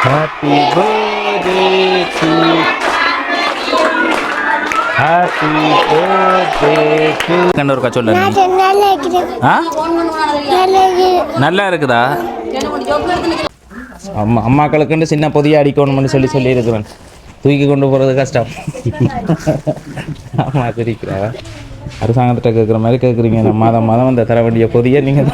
Happy birthday to Happy birthday to கண்ணு ஒருக்கா சொல்ல ஆ? நல்லா இருக்குது நல்லா இருக்குதா? அம்மா அம்மாக்களுக்குண்டு சின்ன பொதிய அடிக்கணும்னு சொல்லி சொல்லி இருக்கிறேன் தூக்கி கொண்டு போகிறது கஷ்டம். ஆமா தெரிவிக்கிறா அரசாங்கத்திட்ட கேட்குற மாதிரி கேட்குறீங்க நான் மாதம் மாதம் அந்த தர வேண்டிய பொதிய நீங்கள்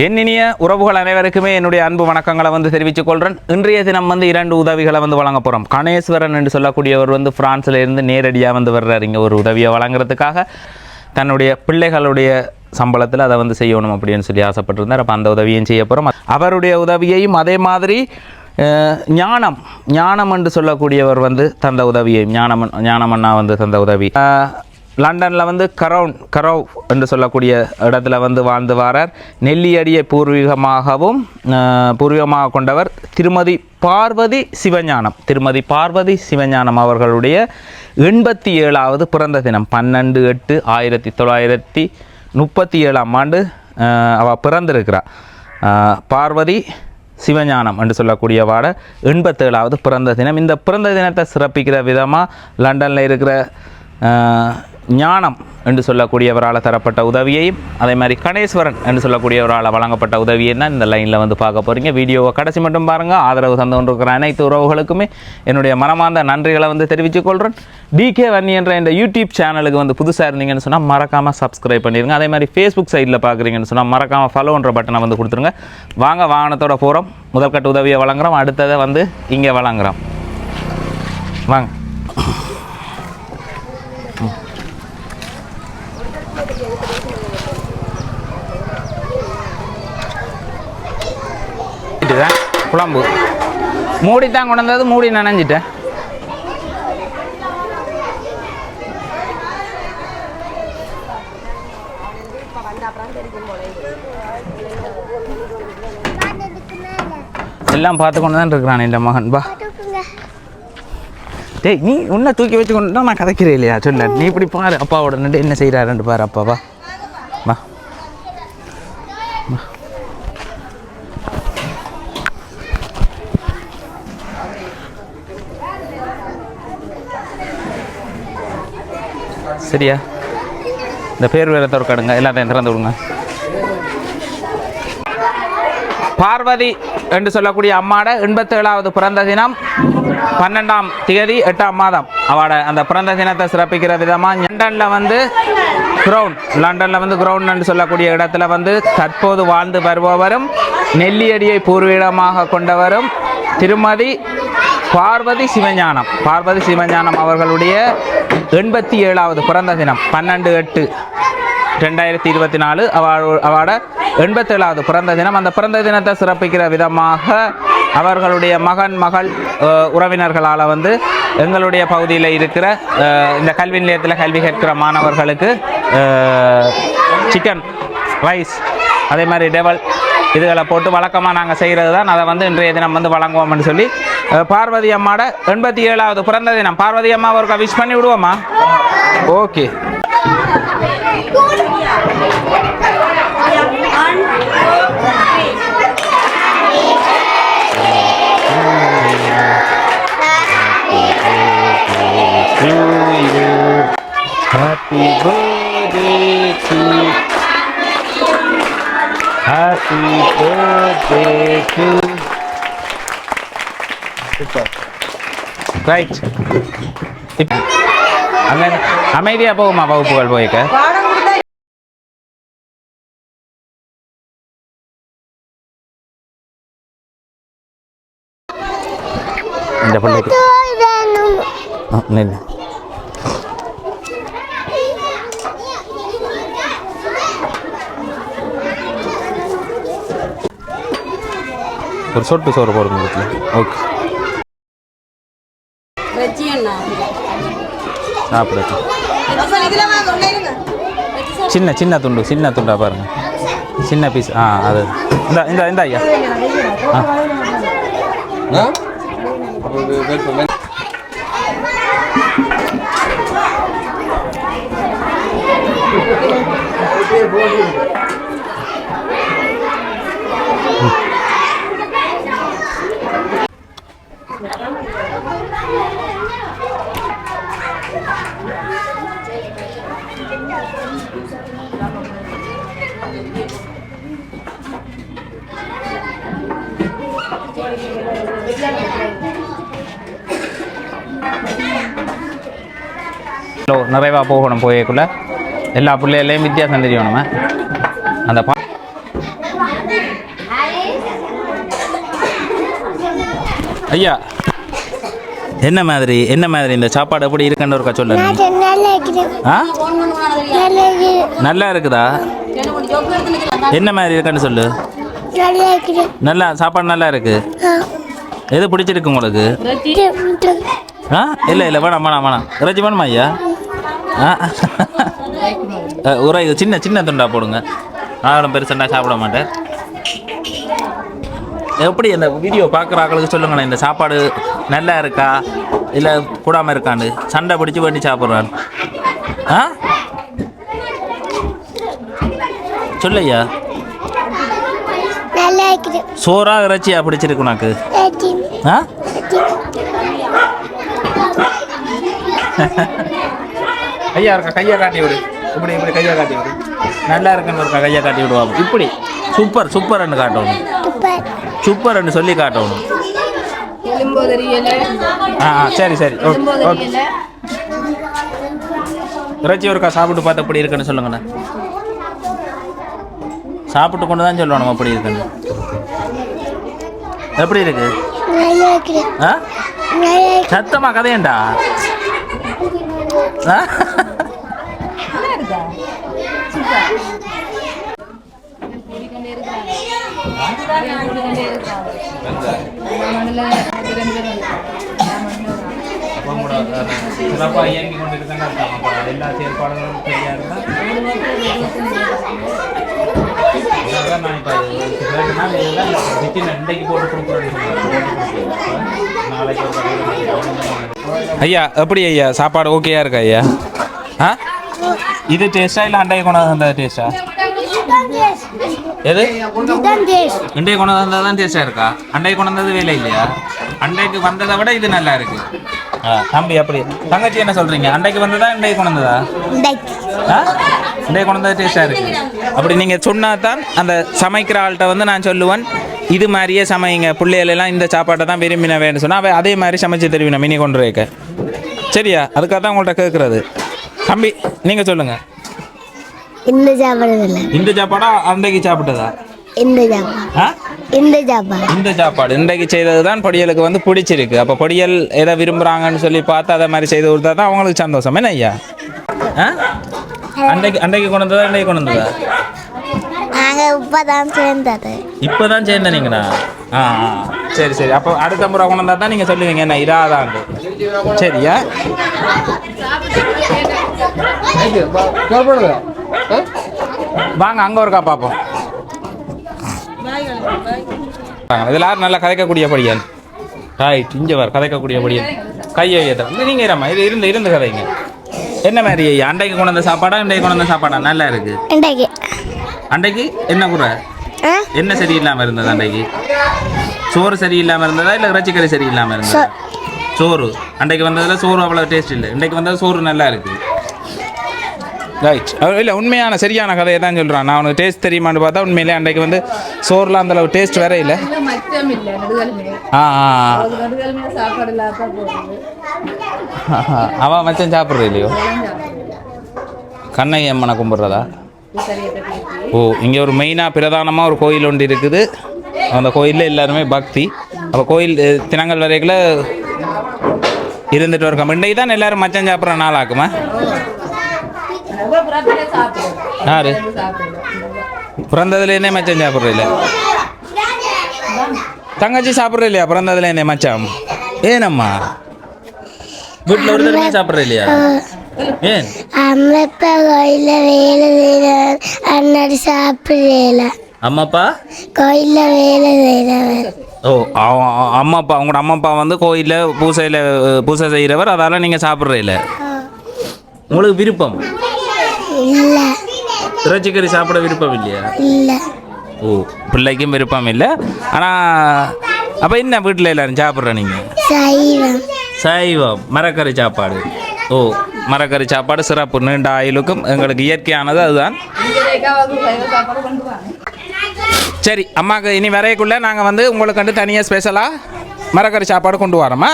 என் இனிய உறவுகள் அனைவருக்குமே என்னுடைய அன்பு வணக்கங்களை வந்து தெரிவித்துக் கொள்கிறேன் இன்றைய தினம் வந்து இரண்டு உதவிகளை வந்து வழங்க போகிறோம் கணேஸ்வரன் என்று சொல்லக்கூடியவர் வந்து பிரான்ஸ்ல இருந்து நேரடியாக வந்து வர்றாரு. இங்கே ஒரு உதவியை வழங்குறதுக்காக தன்னுடைய பிள்ளைகளுடைய சம்பளத்தில் அதை வந்து செய்யணும் அப்படின்னு சொல்லி ஆசைப்பட்டிருந்தார். அப்போ அந்த உதவியும் செய்ய போகிறோம் அவருடைய உதவியையும் அதே மாதிரி ஞானம் ஞானம் என்று சொல்லக்கூடியவர் வந்து தந்த உதவியையும் ஞானமன் ஞானமண்ணா வந்து தந்த உதவி. லண்டனில் வந்து கரவுன் கரவ் என்று சொல்லக்கூடிய இடத்துல வந்து வாழ்ந்து வாரார். நெல்லியடியை பூர்வீகமாகவும் பூர்வீகமாக கொண்டவர் திருமதி பார்வதி சிவஞானம். திருமதி பார்வதி சிவஞானம் அவர்களுடைய எண்பத்தி ஏழாவது பிறந்த தினம் பன்னெண்டு எட்டு ஆயிரத்தி தொள்ளாயிரத்தி முப்பத்தி ஏழாம் ஆண்டு அஹ், அவ பிறந்திருக்கிறார் பார்வதி சிவஞானம் என்று சொல்லக்கூடிய வாட எண்பத்தேழாவது பிறந்த தினம். இந்த பிறந்த தினத்தை சிறப்பிக்கிற விதமாக லண்டனில் இருக்கிற ஞானம் என்று சொல்லக்கூடியவரால் தரப்பட்ட உதவியையும் அதே மாதிரி கணேஸ்வரன் என்று சொல்லக்கூடியவரால் வழங்கப்பட்ட உதவியை தான் இந்த லைனில் வந்து பார்க்க போகிறீங்க வீடியோவை கடைசி மட்டும் பாருங்கள் ஆதரவு தந்து கொண்டிருக்கிற அனைத்து உறவுகளுக்குமே என்னுடைய மனமார்ந்த நன்றிகளை வந்து தெரிவித்துக்கொள்கிறேன் டிகே வன்னி என்ற இந்த யூடியூப் சேனலுக்கு வந்து புதுசாக இருந்தீங்கன்னு சொன்னால் மறக்காமல் சப்ஸ்கிரைப் பண்ணிடுங்க அதே மாதிரி ஃபேஸ்புக் சைடில் பார்க்குறீங்கன்னு சொன்னால் மறக்காமல் ஃபாலோன்ற பட்டனை வந்து கொடுத்துருங்க. வாங்க வாகனத்தோட போகிறோம் முதல்கட்ட உதவியை வழங்குறோம். அடுத்ததை வந்து இங்கே வழங்குறோம். வாங்க. குழம்பு. மூடி தான் கொண்டு வந்தது மூடி நினைஞ்சிட்டேன். எல்லாம் பார்த்து கொண்டு தான் இருக்கிறான் இல்லை மகன். பா டேய் நீ உன்னை தூக்கி வச்சு கொண்டு நான் கதைக்கிறேன் இல்லையா? சொல்ல நீ இப்படி பாரு அப்பாவோட நின்று என்ன செய்கிறாருன்ட்டு பாரு அப்பாவா வா. சரியா? இந்த பேர் வேற திறக்காடுங்க எல்லாத்தையும் திறந்து விடுங்க. பார்வதி என்று சொல்லக்கூடிய அம்மாட எண்பத்தேழாவது பிறந்த தினம் பன்னெண்டாம் தேதி எட்டாம் மாதம். அவட அந்த பிறந்த தினத்தை சிறப்பிக்கிற விதமாக லண்டனில் வந்து கிரவுண்ட் லண்டனில் வந்து கிரவுண்ட் என்று சொல்லக்கூடிய இடத்துல வந்து தற்போது வாழ்ந்து வருபவரும் நெல்லியடியை பூர்வீகமாக கொண்டவரும் திருமதி பார்வதி சிவஞானம். பார்வதி சிவஞானம் அவர்களுடைய எண்பத்தி ஏழாவது பிறந்த தினம் பன்னெண்டு எட்டு ரெண்டாயிரத்தி இருபத்தி நாலு அவ- அவட எண்பத்தேழாவது பிறந்த தினம். அந்த பிறந்த தினத்தை சிறப்பிக்கிற விதமாக அவர்களுடைய மகன் மகள் உறவினர்களால் வந்து எங்களுடைய பகுதியில் இருக்கிற இந்த கல்வி நிலையத்தில் கல்வி கேட்கிற மாணவர்களுக்கு சிக்கன் ரைஸ் அதே மாதிரி டெவல் இதுகளை போட்டு வழக்கமாக நாங்கள் செய்கிறது தான் அதை வந்து இன்றைய தினம் வந்து வழங்குவோம்னு சொல்லி பார்வதி அம்மாட எண்பத்தி ஏழாவது பிறந்த தினம். பார்வதி அம்மா ஒரு விஷ் பண்ணி விடுவோமா? Okay. Happy birthday to Happy birthday to right அங்கே அமைதியாக போகுமா வகுப்புகள் போய்க்க? இந்த பிள்ளைக்கு வேணும் ஆ, நில்லு ஒரு சொட்டு சோறு போடுங்க வீட்டில் ஓகே. சாப்பிடுங்க. சின்ன சின்ன துண்டு சின்ன துண்டா பாருங்க. சின்ன பீஸ் ஆ அது. இந்த இந்த இந்த ஐயா. ஆ. கிலோ நிறைவாக போகணும் போயக்குள்ள. எல்லா பிள்ளைகளையும் வித்தியாசம் தெரியணுமே அந்த பா ஐயா என்ன மாதிரி என்ன மாதிரி இந்த சாப்பாடு எப்படி இருக்குன்னு ஒருக்கா சொல்ல நான் நல்லா இருக்குதா. என்ன மாதிரி இருக்குன்னு சொல்லு. நல்லா சாப்பாடு நல்லா இருக்கு? எது பிடிச்சிருக்கு உங்களுக்கு. ஆ? இல்லை இல்லை வேணாம் வேணாம் வேணாம். இறைச்சி வேணுமா ஐயா? உரை சின்ன சின்ன துண்டா போடுங்க. நானும் பெருசண்டா சாப்பிட மாட்டேன். எப்படி இந்த வீடியோ பார்க்குற ஆட்களுக்கு சொல்லுங்களேன் இந்த சாப்பாடு நல்லா இருக்கா? இல்லை கூடாமல் இருக்காண்டு சண்டை பிடிச்சி வேண்டி சாப்பிட்றான். ஆ? சொல்லையா சோறா இறைச்சியா பிடிச்சிருக்கு உனக்கு? ஆ? ஐயா இருக்கா? கையை காட்டி விடு. இப்படி இப்படி கையை காட்டி விடு. நல்லா இருக்குன்னு இருக்கா கையை காட்டி விடுவா இப்படி. சூப்பர் சூப்பர்னு காட்டணும். சூப்பர் சூப்பர்னு சொல்லி காட்டணும். ஆ ஆ, சரி சரி. ஓகே. இறைச்சி ஒருக்கா சாப்பிட்டு பார்த்து எப்படி இருக்குன்னு சொல்லுங்கண்ணா. சாப்பிட்டு கொண்டு தான் சொல்லணும் அப்படி இருக்குன்னு. எப்படி இருக்கு? நல்லா இருக்கிறேன் ஆ? நல்லா இருக்கிறேன் சத்தமா கதையண்டா? சிறப்பாக இயங்கி கொண்டு எல்லா செயற்பாடுகளும் சரியாக இருந்தால் நான் இப்போ வித்தின் இன்றைக்கு போட்டு கொடுக்குறேன்னு நாளைக்கு ஐயா எப்படி ஐயா? சாப்பாடு ஓகேயா இருக்கா ஐயா? ஆ? இது டேஸ்டா இல்லை அண்டையை கொண்டு வந்தா டேஸ்டா எது? அண்டையை கொண்டாந்து வந்தா கொண்டு தான் டேஸ்டா இருக்கா? அண்டையை கொண்டு வந்தது வேலை இல்லையா? அண்டைக்கு வந்ததை விட இது நல்லா இருக்கு. தம்பி அப்படி. தங்கச்சி என்ன சொல்றீங்க? அண்டைக்கு வந்ததா இன்றைக்கு கொண்டு வந்ததா ஆ? இன்றைய கொண்டு வந்தது டேஸ்டா இருக்கு? அப்படி நீங்க சொன்னா தான் அந்த சமைக்கிற ஆள்கிட்ட வந்து நான் சொல்லுவேன். இது மாதிரியே சமைங்க. பிள்ளைகள் எல்லாம் இந்த சாப்பாட்டை தான் விரும்பின வேணும்னு சொன்னா அவ அதே மாதிரி சமைச்சு தருவினா மினி கொண்டு வைக்க சரியா? அதுக்காக தான் உங்கள்கிட்ட கேட்குறது தம்பி நீங்க சொல்லுங்க. இந்த சாப்பாடு இந்த சாப்பாடா அன்றைக்கு சாப்பிட்டதா? இந்த சாப்பாடு இந்த சாப்பாடு இந்த சாப்பாடு. இன்றைக்கு செய்தது தான் பொடியலுக்கு வந்து பிடிச்சிருக்கு. அப்போ பொடியல் எதை விரும்புகிறாங்கன்னு சொல்லி பார்த்து அதை மாதிரி செய்து கொடுத்தா தான் அவங்களுக்கு சந்தோஷம். என்ன ஐயா? ஆ? அன்றைக்கு அன்றைக்கு கொண்டு வந்ததா இன்றைக்கு கொண்டு வந்ததா? நாங்கள் இப்போ தான் சேர்ந்தது. இப்போ தான் ஆ ஆ. சரி சரி. அப்போ அடுத்த முறை கொண்டு வந்தா தான் நீங்கள் சொல்லுவீங்க என்ன இதாதாண்டு சரியா வாங்க அங்கே ஒருக்கா பார்ப்போம். இதில் யார் நல்லா கதைக்கக்கூடிய படியன்? ரைட் இங்கே வர கதைக்கக்கூடிய படியன். கையை ஏற்ற நீங்கள் இரம்மா இது இருந்து இருந்து கதைங்க. என்ன மாதிரி ஐயா அண்டைக்கு கொண்டு வந்த சாப்பாடா இன்றைக்கு கொண்டு வந்த சாப்பாடா? நல்லா இருக்கு. இன்றைக்கு. அண்டைக்கு என்ன குறை? என்ன சரியில்லாமல் இருந்தது அன்றைக்கு? சோறு சரியில்லாமல் இருந்ததா இல்லை இறைச்சிக்கறி சரியில்லாமல் இருந்ததா? சோறு. அன்றைக்கு வந்ததுல சோறு அவ்வளோ டேஸ்ட் இல்லை. இன்றைக்கு வந்தது சோறு நல்லா இருக்கு. ரைட் இல்லை உண்மையான சரியான கதையை தான் சொல்கிறான் நான் உனக்கு டேஸ்ட் தெரியுமான்னு பார்த்தா உண்மையிலே அன்றைக்கு வந்து சோறுலாம் அந்த அளவு டேஸ்ட் வேற இல்லை. ஆ. அவன் மச்சம் சாப்பிட்றது இல்லையோ? கண்ணகி அம்மனை கும்பிட்றதா? ஓ இங்கே ஒரு மெயினாக பிரதானமாக ஒரு கோயில் ஒன்று இருக்குது. அந்த கோயிலில் எல்லாருமே பக்தி. அப்போ கோயில் தினங்கள் வரைக்குள்ள இருந்துட்டு இருக்கோம் இன்றைக்கு தான் எல்லாரும் மச்சம் சாப்பிட்ற நாள் ஆக்குமா யாரு? பிறந்ததுலேருந்தே மச்சம் சாப்பிட்றதில்ல தங்கச்சி சாப்பிட்ற இல்லையா பிறந்ததுலேருந்தே மச்சான்? ஏனம்மா? வீட்டில் ஒரு தடவை சாப்பிட்ற இல்லையா ஏன்? அம்மா அப்பா கோயிலில் வேலை செய்கிறார் அண்ணாடி சாப்பிடல. அம்மாப்பா? கோயிலில் வேலை செய்கிறவர் ஓ அம்மா அப்பா உங்களோட அம்மா அப்பா வந்து கோயிலில் பூசையில் பூசை செய்கிறவர் அதால் நீங்கள் சாப்பிட்றதில்ல உங்களுக்கு விருப்பம்? இல்லை. இறைச்சிக்கறி சாப்பிட விருப்பம் இல்லையா? இல்லை. ஓ பிள்ளைக்கும் விருப்பம் இல்லை. ஆனால் அப்போ என்ன வீட்டில் எல்லாரும் சாப்பிட்ற நீங்கள் சைவம். சைவம். மரக்கறி சாப்பாடு. ஓ மரக்கறி சாப்பாடு சிறப்பு. நீண்ட ஆயுளுக்கும் எங்களுக்கு இயற்கையானது அதுதான். சரி அம்மாவுக்கு இனி வரையக்குள்ள நாங்கள் வந்து உங்களுக்கு வந்து தனியாக ஸ்பெஷலாக மரக்கறி சாப்பாடு கொண்டு வரோம்மா.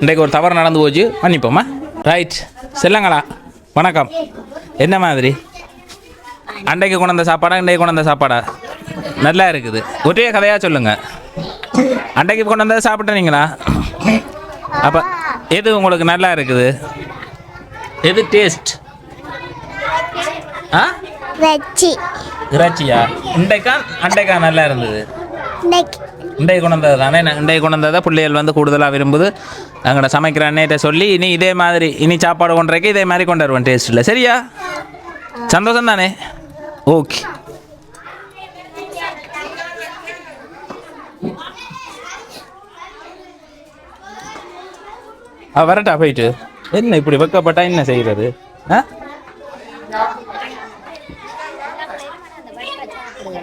இன்றைக்கு ஒரு தவறு நடந்து போச்சு. மன்னிப்போம்மா. ரைட் செல்லுங்களா. வணக்கம். என்ன மாதிரி? அன்றைக்கு கொண்டு வந்த சாப்பாடா இன்றைக்கு கொண்டு வந்த சாப்பாடா? நல்லா இருக்குது. ஒரே கதையாக சொல்லுங்க. அன்றைக்கு கொண்டு வந்ததை சாப்பிட்டீங்களா அப்போ எது உங்களுக்கு நல்லா இருக்குது? எது டேஸ்ட் ஆ? இறைச்சியா? இன்றைக்கா அன்றைக்கா நல்லா இருந்தது. இன்றைக்கு. கொண்டு வந்தது தானே? இன்றைக்கு கொண்டு வந்ததை பிள்ளைகள் வந்து கூடுதலாக விரும்புது. அங்கே சமைக்கிற அண்ணேட்ட சொல்லி இனி இதே மாதிரி இனி சாப்பாடு கொண்டுறக்கு இதே மாதிரி கொண்டு வருவேன் டேஸ்ட்டில் சரியா? சந்தோஷம் தானே? ஓகே ஆ வரட்டா போயிட்டு. என்ன இப்படி வெக்கப்பட்டா என்ன செய்கிறது ஆ?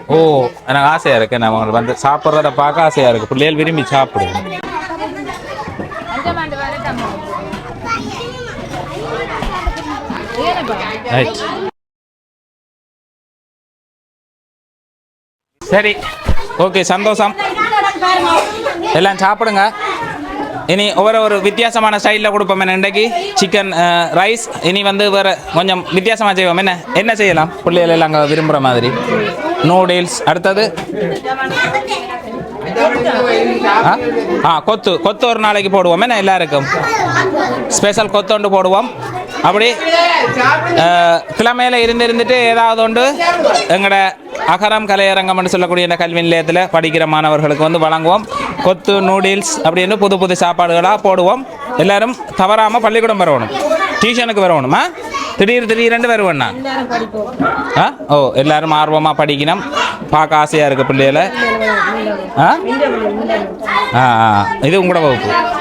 ஓ எனக்கு ஆசையாக இருக்கு. நான் வந்து சாப்பிட்றத பார்க்க ஆசையாக இருக்கு. பிள்ளைகள் விரும்பி சாப்பிடுவேன் ரைட் சரி. ஓகே சந்தோஷம். எல்லாம் சாப்பிடுங்க. இனி ஒவ்வொரு ஒரு வித்தியாசமான ஸ்டைலில் கொடுப்போம். என்ன இன்றைக்கு சிக்கன் ரைஸ் இனி வந்து வேறு கொஞ்சம் வித்தியாசமாக செய்வோம். என்ன என்ன செய்யலாம்? பிள்ளைகள் எல்லாம் அங்கே விரும்புகிற மாதிரி. நூடுல்ஸ் அடுத்தது? ஆ? ஆ கொத்து. கொத்து ஒரு நாளைக்கு போடுவோம். என்ன எல்லாருக்கும்? ஸ்பெஷல் கொத்து ஒன்று போடுவோம். அப்படி கிழமையில இருந்து இருந்துட்டு ஏதாவது ஒன்று எங்களோட அகரம் கலையரங்கம்னு சொல்லக்கூடிய இந்த கல்வி நிலையத்தில் படிக்கிற மாணவர்களுக்கு வந்து வழங்குவோம். கொத்து நூடுல்ஸ் அப்படின்னு புது புது சாப்பாடுகளாக போடுவோம். எல்லாரும் தவறாமல் பள்ளிக்கூடம் வரணும். டியூஷனுக்கு வரணுமா திடீர் திடீரென்று வருவேன் நான். ஆ? ஓ எல்லாரும் ஆர்வமாக படிக்கணும். பார்க்க ஆசையாக இருக்குது பிள்ளைகளை. ஆ? ஆ ஆ. இது உங்களோட வகுப்பு.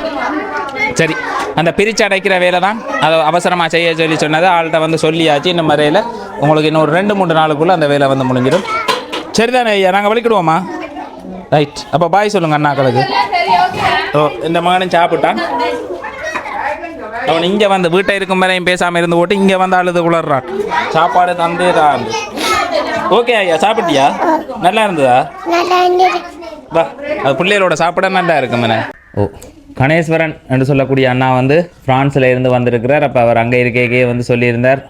அந்த பிரித்து அடைக்கிற வேலை தான் அதை அவசரமாக செய்ய சொல்லி சொன்னது ஆள்கிட்ட வந்து சொல்லியாச்சு. இந்த முறையில் உங்களுக்கு இன்னும் ஒரு ரெண்டு மூணு நாளுக்குள்ளே அந்த வேலை வந்து முடிஞ்சிடும். சரிதானே ஐயா? நாங்கள் வலிக்கிடுவோமா? ரைட் அப்போ பாய் சொல்லுங்கள் அண்ணாக்களுக்கு ஓ இந்த மகனும் சாப்பிட்டான். அவன் இங்கே வந்து வீட்டை இருக்கும் வரையும் பேசாமல் இருந்து போட்டு இங்கே வந்து அழுது குளர்றான். சாப்பாடு தந்தே தான் ஓகே ஐயா சாப்பிட்டியா? நல்லா இருந்ததா? வா அது பிள்ளைகளோட சாப்பிட நல்லா இருக்கும் ஓ. கணேஸ்வரன் என்று சொல்லக்கூடிய அண்ணா வந்து ஃப்ரான்ஸில் இருந்து வந்திருக்கிறார். அப்போ அவர் அங்கே இருக்கையே வந்து சொல்லியிருந்தார்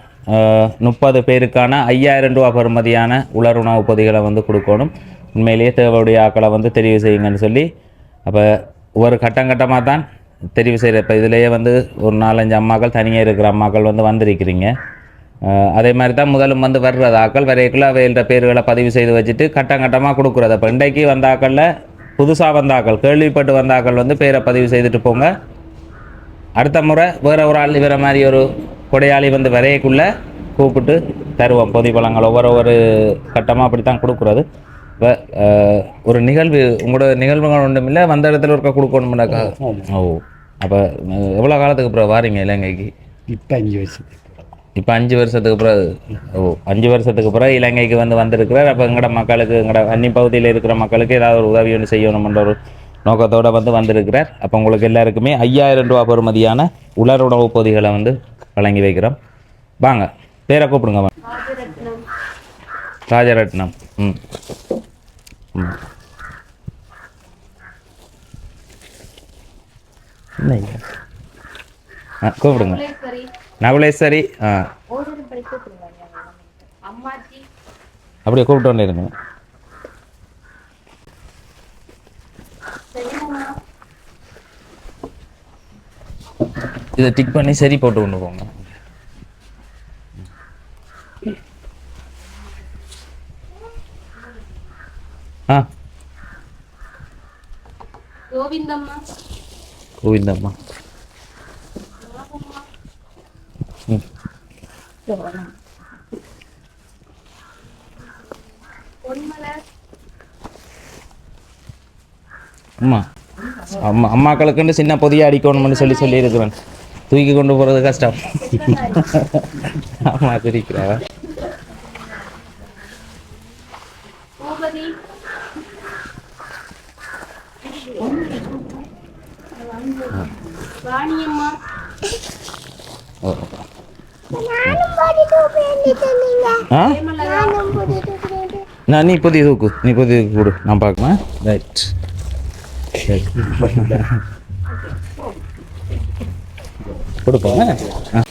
முப்பது பேருக்கான ஐயாயிரம் ரூபா பெறுமதியான உலர் உணவுப் பொதிகளை வந்து கொடுக்கணும். உண்மையிலேயே தேவையுடைய ஆக்களை வந்து தெரிவு செய்யுங்கன்னு சொல்லி. அப்போ ஒரு கட்டம் கட்டமாக தான் தெரிவு செய்கிற இப்போ இதுலேயே வந்து ஒரு நாலஞ்சு அம்மாக்கள் தனியாக இருக்கிற அம்மாக்கள் வந்து வந்திருக்கிறீங்க. அதே மாதிரி தான் முதலும் வந்து வர்றது. ஆக்கள் வரைக்குள்ள அவையில்ற பேர்களை பதிவு செய்து வச்சுட்டு கட்டம் கட்டமாக கொடுக்குறது. அப்போ இன்றைக்கு வந்த ஆக்களில் புதுசாக வந்த ஆக்கள் கேள்விப்பட்டு வந்த ஆக்கள் வந்து பேரை பதிவு செய்துட்டு போங்க. அடுத்த முறை வேற ஒரு ஆள் இவரை மாதிரி ஒரு கொடையாளி வந்து வரையக்குள்ள கூப்பிட்டு தருவோம். பொதி பழங்கள் ஒவ்வொரு ஒரு கட்டமாக அப்படி தான் கொடுக்குறது இப்போ ஒரு நிகழ்வு உங்களோட நிகழ்வுகள் ஒன்றும் இல்லை வந்த இடத்துல இருக்க கொடுக்கணும்னாக்கா ஓ அப்போ எவ்வளோ காலத்துக்கு அப்புறம் வாரீங்க இலங்கைக்கு? இப்போ அஞ்சு வருஷத்துக்கு இப்போ அஞ்சு வருஷத்துக்கு பிறகு ஓ அஞ்சு வருஷத்துக்கு பிறகு இலங்கைக்கு வந்து வந்திருக்கிறார். அப்போ எங்களோட மக்களுக்கு எங்களோட அன்னி பகுதியில் இருக்கிற மக்களுக்கு ஏதாவது ஒரு உதவி ஒன்று செய்யணும்ன்ற ஒரு நோக்கத்தோடு வந்து வந்திருக்கிறார். அப்போ உங்களுக்கு எல்லாருக்குமே ஐயாயிரம் ரூபா பெறுமதியான உலர் உணவுப் பொதிகளை வந்து வழங்கி வைக்கிறோம். வாங்க பேரை கூப்பிடுங்க வாங்க. ராஜரட்னம் ம். ம். ஆ கூப்பிடுங்க. நகுலேஸ்வரி ஆ. அப்படியே கூப்பிட்டு இருங்க இதை டிக் பண்ணி சரி போட்டு கொண்டு போங்க. ஆ. கோவிந்தம்மா. கோவிந்தம்மா. அம்மா அம்மா அம்மாக்களுக்குன்னு சின்ன பொதிய அடிக்கணும்னு சொல்லி சொல்லியிருக்கிறேன் தூக்கி கொண்டு போகிறது கஷ்டம். பூபதி வாணியம்மா. ஓ நானும் போட்டுட்டு போயிருந்தீங்க ஆ நானும் போட்டுட்டு போயிருந்தேன் நான் நீ புதிய தூக்கு நீ புதிய தூக்கு கொடு. நான் பார்க்கணும் ரைட் சரி கொடுப்போங்க ஆ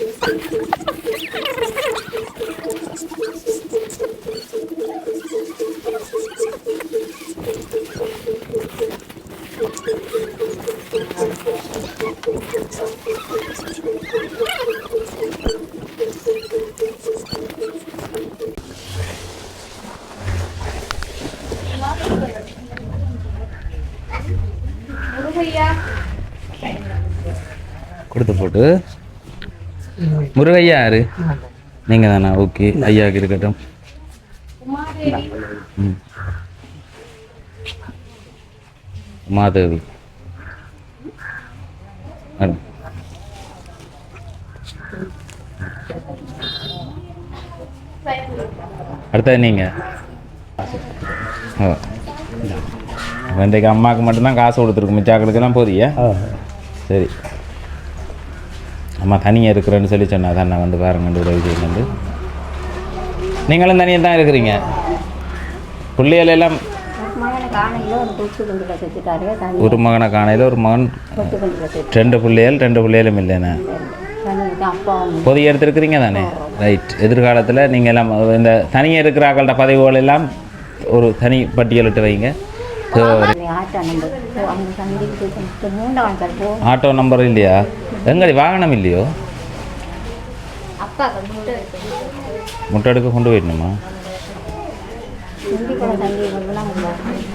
முருகையா கொடுத்து போட்டு முருகையா யாரு நீங்கள் தானா ஓகே. ஐயாவுக்கு இருக்கட்டும். உமாதேவி. மேடம் அடுத்தது நீங்கள் ஓ இன்றைக்கு அம்மாவுக்கு மட்டும்தான் காசு கொடுத்துருக்கு மிச்சாக்களுக்கெல்லாம் போதியா? சரி. அம்மா தனியாக இருக்கிறேன்னு சொல்லி சொன்னா தான் நான் வந்து பாருங்க உதவி செய்யுங்க நீங்களும் தனியாக தான் இருக்கிறீங்க. பிள்ளைகள் எல்லாம் ஒரு மகனை காணையில் ஒரு மகன் ரெண்டு பிள்ளைகள் ரெண்டு பிள்ளைகளும் இல்லைண்ணே. பொதிய எடுத்திருக்கிறீங்க தானே? ரைட் எதிர்காலத்தில் நீங்கள் எல்லாம் இந்த தனியாக இருக்கிற ஆக்கள்கிட்ட பதவிகள் எல்லாம் ஒரு தனி பட்டியலிட்டு வைங்க. சார் ஆட்டோ நம்பர் இல்லையா? எங்கடி வாகனம் இல்லையோ? முட்டை எடுக்க கொண்டு போயிடணுமா?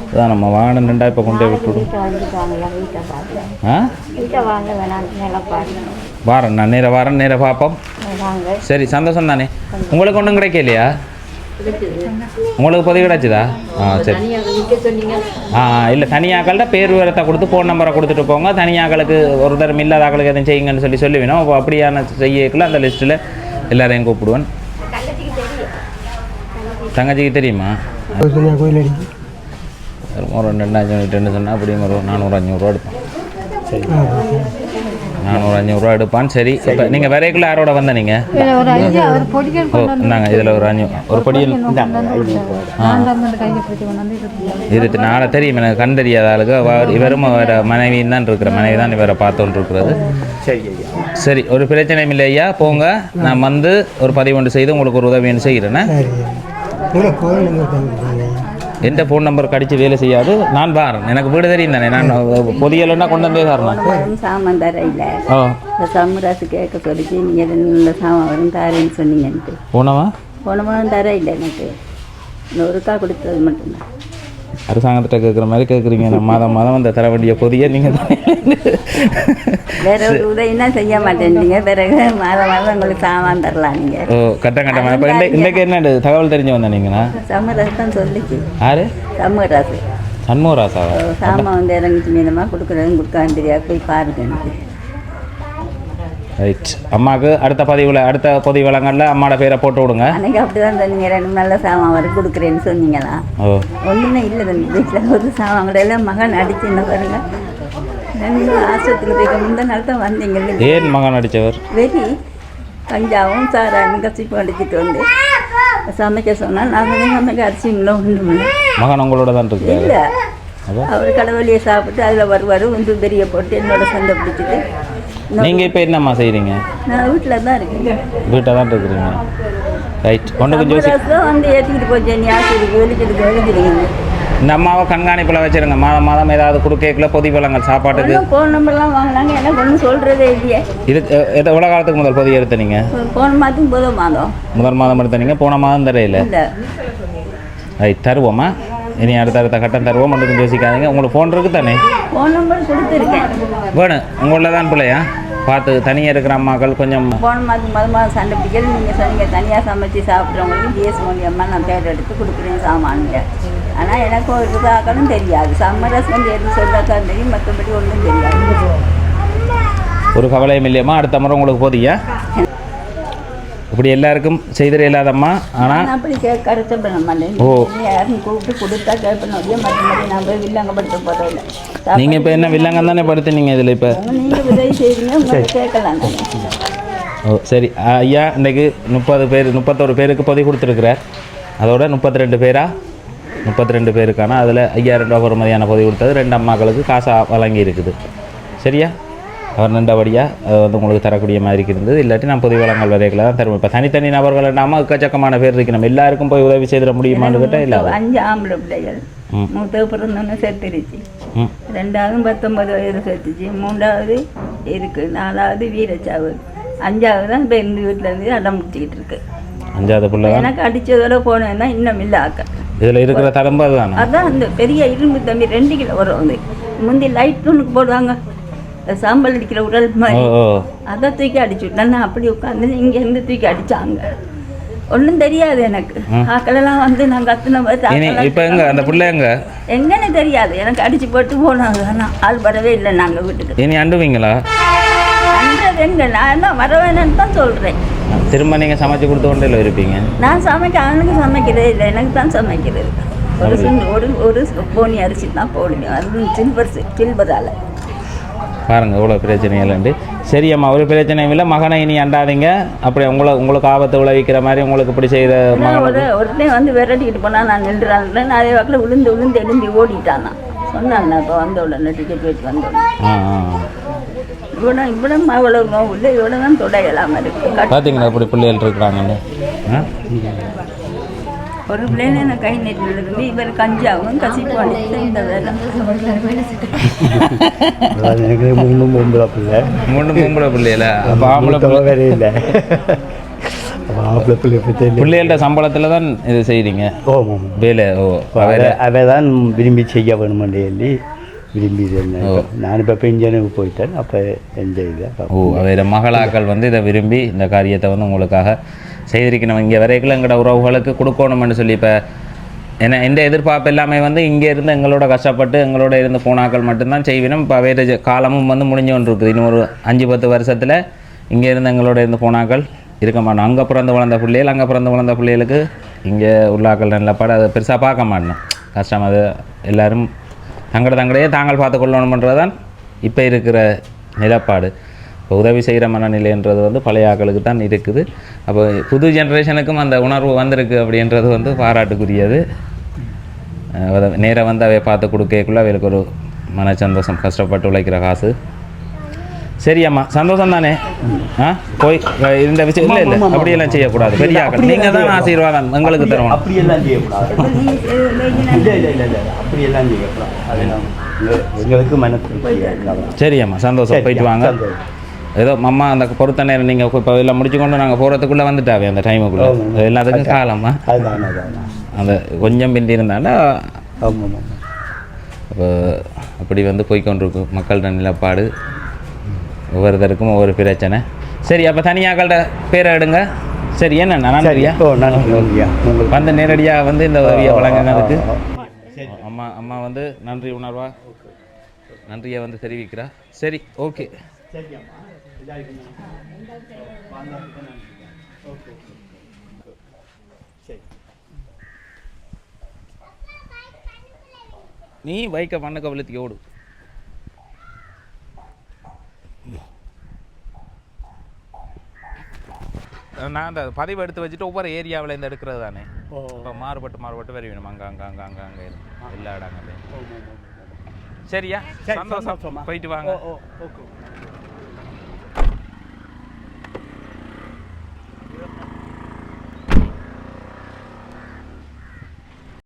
அதான் நம்ம வாகனம் ரெண்டா இப்போ கொண்டு போய் விட்டுவிடும் வீட்டை வந்துட்டாங்களா வீட்டை பார்த்து ஆ? வாரேன் நான் நேராக வரேன் நேராக பார்ப்போம் சரி சந்தோஷம் தானே உங்களுக்கு ஒன்றும் கிடைக்கலையா? உங்களுக்கு பதிவு கிடைச்சதா ஆ சரி. ஆ இல்லை தனியாக்கள்கிட்ட பேர் விவரத்தை கொடுத்து ஃபோன் நம்பரை கொடுத்துட்டு போங்க. தனியாக்களுக்கு ஒரு தரம் இல்லாத ஆக்களுக்கு எதுவும் செய்யுங்கன்னு சொல்லி சொல்லி வேணும். அப்போ அப்படியான செய்யக்குள்ள அந்த லிஸ்ட்டில் எல்லாரையும் கூப்பிடுவேன். தங்கச்சிக்கு தெரியுமா? ஒரு ரெண்டு சொல்லிட்டுன்னு சொன்னால் அப்படியும் ஒரு நானூறு அஞ்சூறுரூவா எடுப்பான் நானூறு அஞ்சூறுரூவா எடுப்பான். சரி இப்போ நீங்கள் வரைக்குள்ள யாரோட வந்த நீங்கள் ஒரு ஒரு ஓ இந்தாங்க இதில் ஒரு அஞ்சு. ஒரு படியில் இருபத்தி நாலு தெரியும் எனக்கு கண் தெரியாத ஆளுக்கு. இவரும் அவர மனைவியும் தான் இருக்கிற மனைவி தான் இவரை பார்த்துட்டு இருக்கிறது. சரி ஒரு பிரச்சனையும் இல்லை ஐயா. போங்க. நான் வந்து ஒரு பதிவு ஒன்று செய்து உங்களுக்கு ஒரு உதவி ஒன்று செய்கிறேன்னா எந்த ஃபோன் நம்பர் கடிச்சு வேலை செய்யாது. நான் பாரேன் எனக்கு வீடு தெரியும் தானே. நான் பொதியலைன்னா கொண்டு வந்தே தரணும். சாமான் தர இல்லை ஓ சம்மராசு கேட்க சொல்லிச்சு நீங்கள் நல்ல சாமான் வரும் தாரேன்னு சொன்னீங்கன்ட்டு. போனவா? போன மாதம் தர இல்லை எனக்கு நூறுக்கா கொடுத்தது மட்டும்தான். அரசாங்கத்திட்ட கேட்குற மாதிரி கேட்குறீங்க நான் மாதம் மாதம் அந்த தர வேண்டிய பொதியை நீங்கள் வேற ஒரு உதவினா செய்ய மாட்டேன்றீங்க பிறகு மாதம் மாதம் உங்களுக்கு சாமான் தரலாம் நீங்கள் ஓ கட்டம் கட்டமாக இப்போ இந்த இன்றைக்கு என்ன தகவல் தெரிஞ்சு வந்தேன் நீங்களா சம்மராசு தான் சொல்லிச்சு. யாரு? சம்மராசு சண்முகராசாவா சாமான் வந்து இறங்கிச்சு மீனமாக கொடுக்குறதும் கொடுக்கான்னு தெரியாது. போய் பாருங்க ரைட் அம்மாவுக்கு அடுத்த பதிவில் அடுத்த பொதி வளங்களில் அம்மாவோட பேரை போட்டு விடுங்க. அன்னைக்கு அப்படி தான் சொன்னீங்க ரெண்டு நல்ல சாமான் வரை கொடுக்குறேன்னு சொன்னீங்களா? ஓ. ஒன்றுமே இல்லை தம்பி வீட்டில் ஒரு சாமான் கூட எல்லாம் மகன் அடிச்சு என்ன பாருங்க. ஆஸ்பத்திரியில் போய் முந்த நாள் தான் வந்தீங்க ஏன் மகன் அடித்தவர் வெறி கஞ்சாவும் சாராயும் கசிப்பு அடிச்சிட்டு வந்து. சமைக்க சொன்னால் நாங்கள் சமைக்க அரிசிங்களோ ஒன்றும் இல்லை. மகன் உங்களோட தான் இருக்காரு. இல்லை. அவர் கடவுளியை சாப்பிட்டு அதில் வருவார் வந்து பெரிய போட்டு என்னோட சண்டை பிடிச்சிட்டு. நீங்கள் இப்போ என்னம்மா செய்கிறீங்க நான் வீட்டில் தான் இருக்கேன். வீட்டில் தான் இருக்கிறீங்க ரைட் ஒன்று கொஞ்சம் வந்து ஏற்றிக்கிட்டு போச்சு. நீ இந்த அம்மாவை கண்காணிப்பில் வச்சிருங்க. மாதம் மாதம் ஏதாவது கொடுக்கல பொதி வளங்கள் சாப்பாட்டுக்கு. ஃபோன் நம்பர்லாம் வாங்கினாங்க. எனக்கு ஒன்றும் சொல்கிறதே இல்லையே. இது எவ்வளோ காலத்துக்கு முதல் பொதி எடுத்த நீங்கள் ஃபோன் மாதம் முதல் மாதம். முதல் மாதம் எடுத்த நீங்கள் போன மாதம் தரையில் ரைட் தருவோம்மா இனி அடுத்த அடுத்த கட்டம் தருவோம். கொஞ்சம் யோசிக்காதீங்க உங்களுக்கு ஃபோன் இருக்கு தானே? ஃபோன் நம்பர் கொடுத்துருக்கேன். வேணும் உங்களில் தான் பிள்ளையா? பார்த்து தனியாக இருக்கிற அம்மாக்கள் கொஞ்சம் போன மாதம் முதல் மாதம் சண்டை பிடிக்கிறது. நீங்கள் சொன்னீங்க தனியாக சமைச்சு சாப்பிட்றவங்களுக்கு ஜிஎஸ் மூலியமாக நான் பேர் எடுத்து கொடுக்குறேன் சாமானுங்க ஆனால் எனக்கு ஒரு இதாக்கணும் தெரியாது. சம்மரஸ் வந்து எது சொல்லாக்கான்னு தெரியும். மற்றபடி ஒன்றும் தெரியாது. ஒரு கவலையும் இல்லையம்மா. அடுத்த முறை உங்களுக்கு போதியா? இப்படி எல்லாருக்கும் செய்திட இல்லாதம்மா. ஆனால் அப்படி கே கருத்தப்பட மாட்டேன் ஓ. யாரும் கூப்பிட்டு கொடுத்தா கேட்பேன். ஒரே மற்றபடி நான் போய் வில்லங்கப்படுத்த போகிறதில்ல நீங்கள் இப்போ என்ன வில்லங்கம் தானே படுத்துனீங்க இதில் இப்போ? நீங்கள் உதவி செய்வீங்க உங்களுக்கு கேட்கலாம். ஓ சரி. ஐயா இன்றைக்கு முப்பது பேர் முப்பத்தொரு பேருக்கு பொதி கொடுத்துருக்குறார். அதோட முப்பத்தி ரெண்டு பேரா? முப்பத்தி ரெண்டு பேருக்கான? அதில் ஐயாயிரம் ரூபா பொறுமதியான பொதி கொடுத்தது. ரெண்டு அம்மாக்களுக்கு காசு வழங்கி இருக்குது சரியா? அது வந்து உங்களுக்கு தரக்கூடிய மாதிரி இருந்தது இல்லாட்டி நான் பொது வளங்கள் வரைகளை தான் தருவோம். இப்போ தனித்தனி நபர்கள் இல்லாமல் எக்கச்சக்கமான பேர் இருக்கு. நம்ம எல்லாருக்கும் போய் உதவி செய்திட முடியுமான்னு கேட்டால் இல்லை. அஞ்சு ஆம்பளை பிள்ளைகள். மூத்த பிறந்தோன்னு செத்துருச்சு. ரெண்டாவது பத்தொன்பது வயது செத்துச்சு. மூன்றாவது இருக்கு. நாலாவது வீரச்சாவு. அஞ்சாவது தான் இப்போ இந்த வீட்டில் இருந்து அடம் முடிச்சுக்கிட்டு இருக்கு. அஞ்சாவது பிள்ளை எனக்கு அடிச்சதோட போனேன்னா இன்னும் இல்லை ஆக்க. இதில் இருக்கிற தரம்பு அதுதானே? அதான் அந்த பெரிய இரும்பு தம்பி ரெண்டு கிலோ வரும் வந்து முந்தி லைட் ஒன்றுக்கு போடுவாங்க. சாம்பல் அடிக்கிற உடல் மாதிரி. அதை தூக்கி அடிச்சு விட்டேன். நான் அப்படி உட்காந்து இங்க இருந்து தூக்கி அடிச்சாங்க. ஒன்றும் தெரியாது எனக்கு. ஆக்களெல்லாம் வந்து நான் கத்துன இப்போ எங்க? அந்த பிள்ளை எங்க? எங்கன்னு தெரியாது. எனக்கு அடிச்சு போட்டு போனாங்க. ஆனால் ஆள் வரவே இல்லை நாங்கள் வீட்டுக்கு. இனி அண்டுவீங்களா? எங்க? நான் தான் வர வேணும்னு தான் சொல்கிறேன் திரும்ப நீங்கள் சமைச்சு கொடுத்து கொண்டே இருப்பீங்க? நான் சமைக்க அவனுக்கு சமைக்கிறதே இல்லை. எனக்கு தான் சமைக்கிறது. ஒரு சின்ன ஒரு ஒரு போனி அரிசி தான் போடுவேன் அது சில்வர் சில்வரால். பாருங்க இவ்வளோ பிரச்சனைகள் சரி அம்மா ஒரு பிரச்சனையும் இல்லை. மகனை இனி அண்டாதீங்க. அப்படி உங்களை உங்களுக்கு ஆபத்து விளைவிக்கிற மாதிரி உங்களுக்கு இப்படி செய்த மகனை ஒரு ஒருத்தனே வந்து விரட்டிக்கிட்டு போனா நான் நின்றுறான் அதே வாக்கில் விழுந்து விழுந்து எழும்பி ஓடிட்டான் நான். சொன்னான் நான் இப்போ வந்த உடனே டிக்கெட் வச்சு வந்த உடனே. ஆ ஆ. இவ்வளோ இவ்வளோ அவ்வளோ இல்லை இவ்வளோ தான் தொடையலாம இருக்கு. பார்த்தீங்களா இப்படி பிள்ளைகள் இருக்கிறாங்கன்னு? ஒரு பிள்ளைன்னு எனக்கு கை நெட்டில் இருந்து இவர் கஞ்சாவும் கசிப்பாடி இந்த வேலை. எனக்கு முன்னும் பொம்பளை பிள்ளை. மூணு பொம்பளை பிள்ளைகள அப்போ ஆம்பளை பிள்ளை வேற இல்லை. சம்பளத்தில் தான் இது செய்கிறீங்க ஓமாம் வேலை ஓ அவ அவ தான் விரும்பி செய்ய வேணுமென்று சொல்லி விரும்பி நான் இப்போ பெஞ்சனுக்கு போயிட்டேன் அப்போ என்ஜாய் ஓ வேறு மகளாக்கள் வந்து இதை விரும்பி இந்த காரியத்தை வந்து உங்களுக்காக செய்திருக்கணும். இங்கே வரைக்கும் எங்களோட உறவுகளுக்கு கொடுக்கணும்னு சொல்லி இப்போ என்ன எந்த எதிர்பார்ப்பு எல்லாமே வந்து இங்கே இருந்து எங்களோட கஷ்டப்பட்டு எங்களோட இருந்து போனாக்கள் மட்டும்தான் செய்வினும் இப்போ வேறு காலமும் வந்து முடிஞ்சு கொண்டு இருக்குது இன்னும் ஒரு அஞ்சு பத்து வருஷத்தில் இங்கே இருந்து எங்களோட இருந்து போனாக்கள் இருக்க மாட்டோம். அங்கே பிறந்து வளர்ந்த பிள்ளைகள் அங்கே பிறந்து வளர்ந்த பிள்ளைகளுக்கு இங்கே உள்ளாக்கள் நல்ல அதை பெருசாக பார்க்க மாட்டோம். கஷ்டம் அது எல்லோரும் தங்கட தங்கடையே தாங்கள் பார்த்து கொள்ளணுமன்றது தான் இப்போ இருக்கிற நிலப்பாடு. இப்போ உதவி செய்கிற மனநிலைன்றது வந்து பழைய ஆக்களுக்கு தான் இருக்குது. அப்போ புது ஜென்ரேஷனுக்கும் அந்த உணர்வு வந்திருக்கு அப்படின்றது வந்து பாராட்டுக்குரியது. நேராக வந்து அவை பார்த்து கொடுக்கக்குள்ள அவைகளுக்கு ஒரு மன சந்தோஷம் கஷ்டப்பட்டு உழைக்கிற காசு. சரி அம்மா சந்தோஷம் தானே? ஆ? போய் இந்த விஷயம் இல்லை இல்லை. அப்படியெல்லாம் செய்யக்கூடாது. பெரிய ஆக்கள். நீங்கள் தான் ஆசீர்வாதம் எங்களுக்கு தருவோம் அப்படியெல்லாம் செய்யக்கூடாது. இல்லை இல்லை இல்லை இல்லை அப்படியெல்லாம் செய்யக்கூடாது. அதெல்லாம் எங்க- எங்களுக்கு மன சரி அம்மா சந்தோஷம். போயிட்டு வாங்க. ஏதோ அம்மா அந்த பொறுத்த நேரம் நீங்கள் இப்போ எல்லாம் முடிச்சுக்கொண்டு நாங்கள் போகிறதுக்குள்ளே வந்துட்டாவே அந்த டைமுக்குள்ளே. எல்லாத்துக்கும் அதுதான் அந்த கொஞ்சம் பிந்தி இருந்தாண்டா ஆமாம் அப்போ அப்படி வந்து போய்க்கொண்டிருக்கும் மக்கள்கிட்ட நிலப்பாடு ஒவ்வொருத்தருக்கும் ஒவ்வொரு பிரச்சனை. சரி அப்போ தனியாக்கள்கிட்ட பேரை எடுங்க. சரி என்ன சரி நன்றியா? வந்து நேரடியாக வந்து இந்த உதவியை வழங்கினதுக்கு அம்மா அம்மா வந்து நன்றி உணர்வா? நன்றியை வந்து தெரிவிக்கிறா. சரி ஓகே. நீ பைக்கை பண்ண கவலத்துக்கு ஓடு. நான் அந்த பதிவு எடுத்து வச்சுட்டு ஒவ்வொரு ஏரியாவில் இருந்து எடுக்கிறது தானே. இப்போ மாறுபட்டு மாறுபட்டு வருவேணும் அங்கே அங்கே அங்கே அங்கே அங்கே எல்லா இடங்கள்லையும். சரியா? சந்தோஷம். போயிட்டு வாங்க. ஓகே.